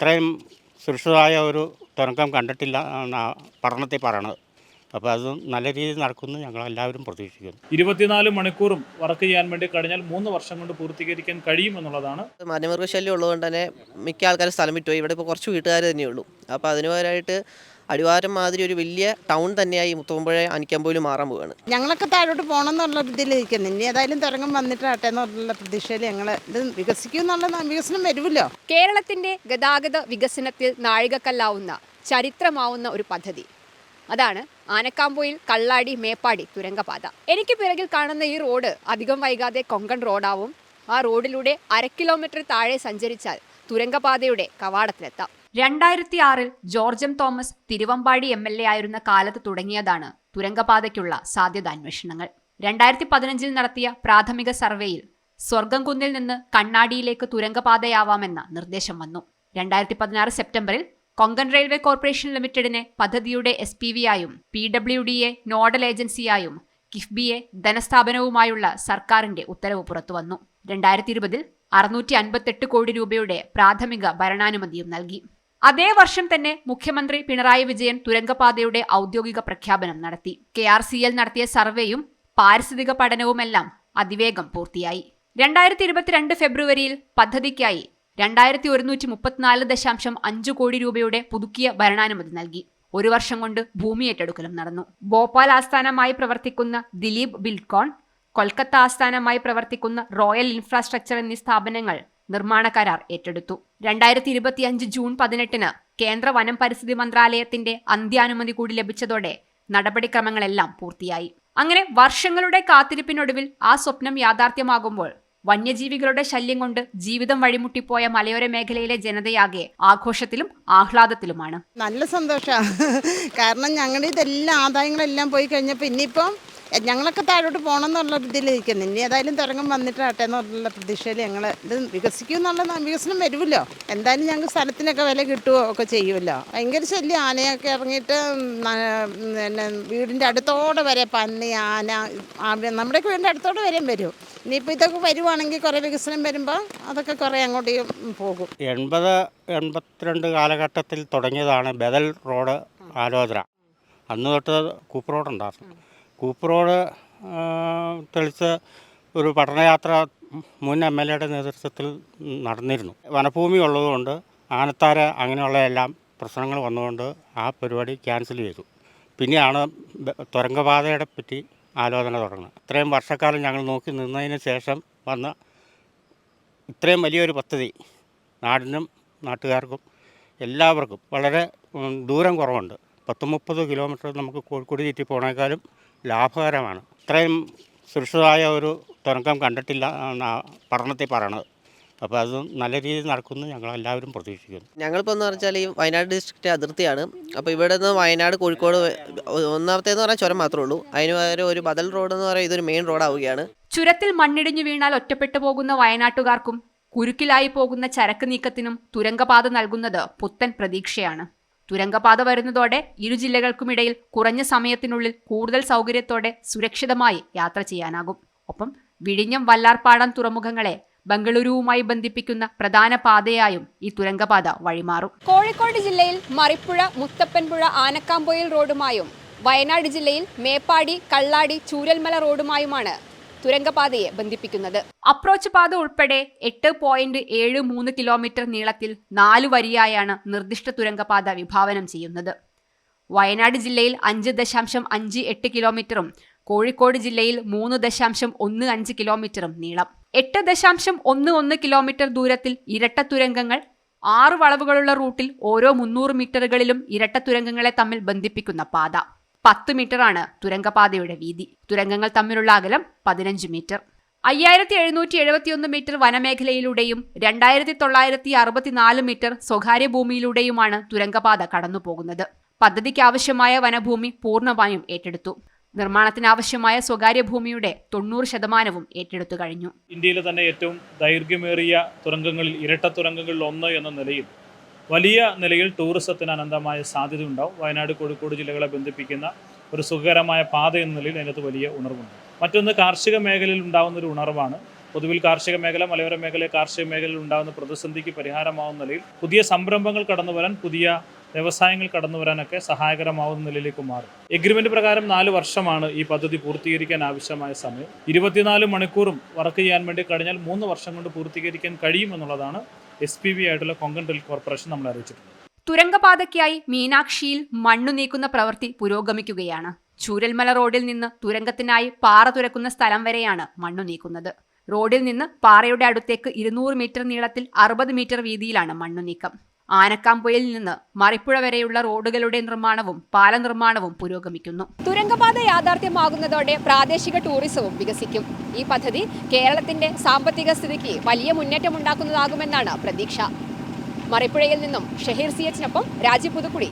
ഇത്രയും സുരക്ഷിതമായ ഒരു തുരങ്കം കണ്ടിട്ടില്ല എന്നാണ് പഠനത്തിൽ പറയണത്. അപ്പോൾ അത് നല്ല രീതിയിൽ നടക്കുന്നു ഞങ്ങൾ എല്ലാവരും പ്രതീക്ഷിക്കുന്നു. ഇരുപത്തിനാല് മണിക്കൂറും വർക്ക് ചെയ്യാൻ വേണ്ടി കഴിഞ്ഞാൽ മൂന്ന് വർഷം കൊണ്ട് പൂർത്തീകരിക്കാൻ കഴിയും എന്നുള്ളതാണ്. മാന്യമൃഗശല്യം ഉള്ളതുകൊണ്ട് തന്നെ മിക്ക ആൾക്കാരും സ്ഥലം വിട്ടുപോയി. ഇവിടെ ഇപ്പോൾ കുറച്ച് വീട്ടുകാർ തന്നെയുള്ളൂ. അപ്പോൾ അതിന് പകരമായിട്ട് അടിവാരം മാതിരി ഒരു വലിയ ടൗൺ തന്നെയായി മുത്തുമ്പുഴ അനിക്കമ്പോയിലും മാറാൻ പോവുകയാണ് ഞങ്ങളൊക്കെ താഴോട്ട് പോകണം എന്നുള്ള ഇതിൽ ഇരിക്കുന്നു ഇനി ഏതായാലും തുടങ്ങും വന്നിട്ടാട്ടെ എന്നുള്ള പ്രതീക്ഷയിൽ ഞങ്ങൾ ഇത് വികസിക്കും എന്നുള്ള വികസനം വരുമല്ലോ. കേരളത്തിന്റെ ഗതാഗത വികസനത്തിൽ നാഴികക്കല്ലാവുന്ന ചരിത്രമാവുന്ന ഒരു പദ്ധതി. അതാണ് ആനക്കാമ്പോയിൽ കള്ളാടി മേപ്പാടി തുരങ്കപാത. എനിക്ക് പിറകിൽ കാണുന്ന ഈ റോഡ് അധികം വൈകാതെ കൊങ്കൺ റോഡാവും. ആ റോഡിലൂടെ അര കിലോമീറ്റർ താഴെ സഞ്ചരിച്ചാൽ തുരങ്കപാതയുടെ കവാടത്തിലെത്താം. രണ്ടായിരത്തി ആറിൽ ജോർജം Thomas Thiruvambady M L A ആയിരുന്ന കാലത്ത് തുടങ്ങിയതാണ് തുരങ്കപാതയ്ക്കുള്ള സാധ്യതാന്വേഷണങ്ങൾ. രണ്ടായിരത്തി പതിനഞ്ചിൽ നടത്തിയ പ്രാഥമിക സർവേയിൽ സ്വർഗം കുന്നിൽ നിന്ന് കണ്ണാടിയിലേക്ക് തുരങ്കപാതയാവാമെന്ന നിർദ്ദേശം വന്നു. രണ്ടായിരത്തി പതിനാറ് സെപ്റ്റംബറിൽ കൊങ്കൺ റെയിൽവേ കോർപ്പറേഷൻ ലിമിറ്റഡിനെ പദ്ധതിയുടെ എസ് പി വി ആയും പി ഡബ്ല്യു ഡിയെ നോഡൽ ഏജൻസിയായും കിഫ്ബിയെ ധനസ്ഥാപനവുമായുള്ള സർക്കാരിന്റെ ഉത്തരവ് പുറത്തുവന്നു രണ്ടായിരത്തി ഇരുപതിൽ അറുന്നൂറ്റി അൻപത്തെട്ട് കോടി രൂപയുടെ പ്രാഥമിക ഭരണാനുമതിയും നൽകി. അതേ വർഷം തന്നെ മുഖ്യമന്ത്രി പിണറായി വിജയൻ തുരങ്കപാതയുടെ ഔദ്യോഗിക പ്രഖ്യാപനം നടത്തി. കെ ആർ സി എൽ നടത്തിയ സർവേയും പാരിസ്ഥിതിക പഠനവുമെല്ലാം അതിവേഗം പൂർത്തിയായി. രണ്ടായിരത്തി ഇരുപത്തിരണ്ട് ഫെബ്രുവരിയിൽ പദ്ധതിക്കായി രണ്ടായിരത്തി ഒരുന്നൂറ്റി മുപ്പത്തിനാല് ദശാംശം അഞ്ച് കോടി രൂപയുടെ പുതുക്കിയ ഭരണാനുമതി നൽകി. ഒരു വർഷം കൊണ്ട് ഭൂമി ഏറ്റെടുക്കലും നടന്നു. ഭോപ്പാൽ ആസ്ഥാനമായി പ്രവർത്തിക്കുന്ന ദിലീപ് ബിൽകോൺ കൊൽക്കത്ത ആസ്ഥാനമായി പ്രവർത്തിക്കുന്ന റോയൽ ഇൻഫ്രാസ്ട്രക്ചർ എന്നീ സ്ഥാപനങ്ങൾ നിർമ്മാണ കരാർ ഏറ്റെടുത്തു. രണ്ടായിരത്തി ഇരുപത്തിയഞ്ച് ജൂൺ പതിനെട്ടിന് കേന്ദ്ര വനം പരിസ്ഥിതി മന്ത്രാലയത്തിന്റെ അന്ത്യാനുമതി കൂടി ലഭിച്ചതോടെ നടപടിക്രമങ്ങളെല്ലാം പൂർത്തിയായി. അങ്ങനെ വർഷങ്ങളുടെ കാത്തിരിപ്പിനൊടുവിൽ ആ സ്വപ്നം യാഥാർത്ഥ്യമാകുമ്പോൾ വന്യജീവികളുടെ ശല്യം കൊണ്ട് ജീവിതം വഴിമുട്ടിപ്പോയ മലയോര മേഖലയിലെ ജനതയാകെ ആഘോഷത്തിലും ആഹ്ലാദത്തിലുമാണ്. നല്ല സന്തോഷമാണ് കാരണം ഞങ്ങളുടെ ഇതെല്ലാം ആദായങ്ങളെല്ലാം പോയി കഴിഞ്ഞപ്പോൾ ഇനിയിപ്പം ഞങ്ങളൊക്കെ താഴോട്ട് പോകണം എന്നുള്ള ഇതിൽ ഇരിക്കുന്നു ഇനി ഏതായാലും തുടങ്ങും വന്നിട്ടാട്ടെ എന്നുള്ള പ്രതീക്ഷയിൽ ഞങ്ങൾ ഇത് വികസിക്കും എന്നുള്ള വികസനം വരുമല്ലോ. എന്തായാലും ഞങ്ങൾക്ക് സ്ഥലത്തിനൊക്കെ വില കിട്ടുമോ ഒക്കെ ചെയ്യുമല്ലോ. ഭയങ്കര ശല്യം. ആനയൊക്കെ ഇറങ്ങിയിട്ട് പിന്നെ വീടിന്റെ അടുത്തോടെ വരെ പന്നി ആന നമ്മുടെയൊക്കെ വീടിന്റെ അടുത്തോടെ വരെയും വരും. ഇനിയിപ്പോൾ ഇതൊക്കെ വരുവാണെങ്കിൽ കുറേ വികസനം വരുമ്പോൾ അതൊക്കെ കുറേ അങ്ങോട്ട് പോകും. എൺപത് എൺപത്തിരണ്ട് കാലഘട്ടത്തിൽ തുടങ്ങിയതാണ് ബദൽ റോഡ് ആലോചന. അന്ന് തൊട്ട് കൂപ്പ് റോഡ് ഉണ്ടായിരുന്നു കൂപ്പ് റോഡ് ആ, തെളിച്ച് ഒരു പഠനയാത്ര മുൻ എം എൽ എയുടെ നേതൃത്വത്തിൽ നടന്നിരുന്നു. വനഭൂമി ഉള്ളതുകൊണ്ട് ആനത്താര അങ്ങനെയുള്ള എല്ലാം പ്രശ്നങ്ങൾ വന്നുകൊണ്ട് ആ പരിപാടി ക്യാൻസൽ ചെയ്തു. പിന്നെയാണ് തുരങ്കപാതയുടെ പറ്റി ആലോചന തുടങ്ങുന്നത്. ഇത്രയും വർഷക്കാലം ഞങ്ങൾ നോക്കി നിന്നതിന് ശേഷം വന്ന ഇത്രയും വലിയൊരു പദ്ധതി നാടിനും നാട്ടുകാർക്കും എല്ലാവർക്കും വളരെ ദൂരം കുറവുണ്ട്. പത്ത് മുപ്പത് കിലോമീറ്റർ നമുക്ക് കോഴിക്കോട് ചുറ്റി പോണേക്കാളും ലാഭകരമാണ്. ഇത്രയും സുരക്ഷിതമായ ഒരു തുരങ്കം കണ്ടിട്ടില്ല എന്നാണ് പഠനത്തിൽ പറയണത്. അപ്പോൾ അത് നല്ല രീതിയിൽ നടക്കുന്നു ഞങ്ങൾ എല്ലാവരും പ്രതീക്ഷിക്കുന്നു. ഞങ്ങളിപ്പോൾ എന്ന് പറഞ്ഞാൽ ഈ വയനാട് ഡിസ്ട്രിക്റ്റ് അതിർത്തിയാണ്. അപ്പോൾ ഇവിടെ നിന്ന് വയനാട് കോഴിക്കോട് ഒന്നാമത്തേന്ന് പറഞ്ഞാൽ ചുരം മാത്രമേ ഉള്ളൂ. അതിന് പകരം ഒരു ബദൽ റോഡ് എന്ന് പറയുന്നത് ഇതൊരു മെയിൻ റോഡാവുകയാണ് ചുരത്തിൽ മണ്ണിടിഞ്ഞു വീണാൽ ഒറ്റപ്പെട്ടു പോകുന്ന വയനാട്ടുകാർക്കും കുരുക്കിലായി പോകുന്ന ചരക്ക് നീക്കത്തിനും തുരങ്കപാത നൽകുന്നത് പുത്തൻ പ്രതീക്ഷയാണ്. തുരങ്കപാത വരുന്നതോടെ ഇരു ജില്ലകൾക്കുമിടയിൽ കുറഞ്ഞ സമയത്തിനുള്ളിൽ കൂടുതൽ സൗകര്യത്തോടെ സുരക്ഷിതമായി യാത്ര ചെയ്യാനാകും. ഒപ്പം വിഴിഞ്ഞം വല്ലാർപാടം തുറമുഖങ്ങളെ ബംഗളൂരുവുമായി ബന്ധിപ്പിക്കുന്ന പ്രധാന പാതയായും ഈ തുരങ്കപാത വഴിമാറും. കോഴിക്കോട് ജില്ലയിൽ മറിപ്പുഴ മുത്തപ്പൻപുഴ ആനക്കാമ്പൊയിൽ റോഡുമായും വയനാട് ജില്ലയിൽ മേപ്പാടി കള്ളാടി ചൂരൽമല റോഡുമായുമാണ് തുരങ്കപാതയെ ബന്ധിപ്പിക്കുന്നത്. അപ്രോച്ച് പാത ഉൾപ്പെടെ എട്ട് പോയിന്റ് ഏഴ് മൂന്ന് കിലോമീറ്റർ നീളത്തിൽ നാലു വരിയായാണ് നിർദ്ദിഷ്ട തുരങ്കപാത വിഭാവനം ചെയ്യുന്നത്. വയനാട് ജില്ലയിൽ അഞ്ച് ദശാംശം അഞ്ച് എട്ട് കിലോമീറ്ററും കോഴിക്കോട് ജില്ലയിൽ മൂന്ന് ദശാംശം ഒന്ന് അഞ്ച് കിലോമീറ്ററും നീളം. എട്ട് ദശാംശം ഒന്ന് ഒന്ന് കിലോമീറ്റർ ദൂരത്തിൽ ഇരട്ട തുരങ്കങ്ങൾ ആറ് വളവുകളുള്ള റൂട്ടിൽ ഓരോ മുന്നൂറ് മീറ്ററുകളിലും ഇരട്ട തുരങ്കങ്ങളെ തമ്മിൽ ബന്ധിപ്പിക്കുന്ന പാത. പത്ത് ആണ് തുരങ്കപാതയുടെ വീതി. തുരങ്കങ്ങൾ തമ്മിലുള്ള അകലം പതിനഞ്ച് മീറ്റർ. അയ്യായിരത്തി എഴുന്നൂറ്റി എഴുപത്തിയൊന്ന് മീറ്റർ വനമേഖലയിലൂടെയും രണ്ടായിരത്തി തൊള്ളായിരത്തി അറുപത്തിനാല് മീറ്റർ സ്വകാര്യ ഭൂമിയിലൂടെയുമാണ് തുരങ്കപാത കടന്നുപോകുന്നത്. പദ്ധതിക്ക് ആവശ്യമായ വനഭൂമി പൂർണമായും ഏറ്റെടുത്തു. നിർമ്മാണത്തിനാവശ്യമായ സ്വകാര്യ ഭൂമിയുടെ തൊണ്ണൂറ് ശതമാനവും ഏറ്റെടുത്തു കഴിഞ്ഞു. ഇന്ത്യയിലെ തന്നെ ഏറ്റവും ദൈർഘ്യമേറിയ തുരങ്കങ്ങളിൽ ഇരട്ട തുരങ്കങ്ങളിൽ ഒന്ന് എന്ന നിലയിൽ വലിയ നിലയിൽ ടൂറിസത്തിന് അനന്തമായ സാധ്യത ഉണ്ടാവും വയനാട് കോഴിക്കോട് ജില്ലകളെ ബന്ധിപ്പിക്കുന്ന ഒരു സുഖകരമായ പാത എന്ന നിലയിൽ അതിനകത്ത് വലിയ ഉണർവുണ്ട്. മറ്റൊന്ന് കാർഷിക മേഖലയിൽ ഉണ്ടാകുന്ന ഒരു ഉണർവാണ്. പൊതുവിൽ കാർഷിക മേഖല മലയോര മേഖല കാർഷിക മേഖലയിൽ ഉണ്ടാകുന്ന പ്രതിസന്ധിക്ക് പരിഹാരമാവുന്ന നിലയിൽ പുതിയ സംരംഭങ്ങൾ കടന്നു വരാൻ പുതിയ വ്യവസായങ്ങൾ കടന്നു വരാനൊക്കെ സഹായകരമാവുന്ന നിലയിലേക്ക് മാറും. എഗ്രിമെന്റ് പ്രകാരം നാല് വർഷമാണ് ഈ പദ്ധതി പൂർത്തീകരിക്കാൻ ആവശ്യമായ സമയം. ഇരുപത്തിനാല് മണിക്കൂറും വർക്ക് ചെയ്യാൻ വേണ്ടി കഴിഞ്ഞാൽ മൂന്ന് വർഷം കൊണ്ട് പൂർത്തീകരിക്കാൻ കഴിയും എന്നുള്ളതാണ് എസ് പി ബി ആയിട്ടുള്ള കൊങ്കൺ റെയിൽ കോർപ്പറേഷൻ നമ്മൾ അറിയിച്ചിട്ടുണ്ട്. തുരങ്കപാതയ്ക്കായി മീനാക്ഷിയിൽ മണ്ണു നീക്കുന്ന പ്രവൃത്തി പുരോഗമിക്കുകയാണ്. ചൂരൽമല റോഡിൽ നിന്ന് തുരങ്കത്തിനായി പാറ തുരക്കുന്ന സ്ഥലം വരെയാണ് മണ്ണു നീക്കുന്നത്. റോഡിൽ നിന്ന് പാറയുടെ അടുത്തേക്ക് ഇരുന്നൂറ് മീറ്റർ നീളത്തിൽ അറുപത് മീറ്റർ വീതിയിലാണ് മണ്ണു നീക്കം. ആനക്കാമ്പൊയിൽ നിന്ന് മറിപ്പുഴ വരെയുള്ള റോഡുകളുടെ നിർമ്മാണവും പാല നിർമ്മാണവും പുരോഗമിക്കുന്നു. തുരങ്കപാത യാഥാർത്ഥ്യമാകുന്നതോടെ പ്രാദേശിക ടൂറിസവും വികസിക്കും. ഈ പദ്ധതി കേരളത്തിന്റെ സാമ്പത്തിക സ്ഥിതിക്ക് വലിയ മുന്നേറ്റമുണ്ടാക്കുന്നതാകുമെന്നാണ് പ്രതീക്ഷ. മറിപ്പുഴയിൽ നിന്നും ഷഹീർ സി എച്ചിനൊപ്പം രാജി പുതുക്കുടി.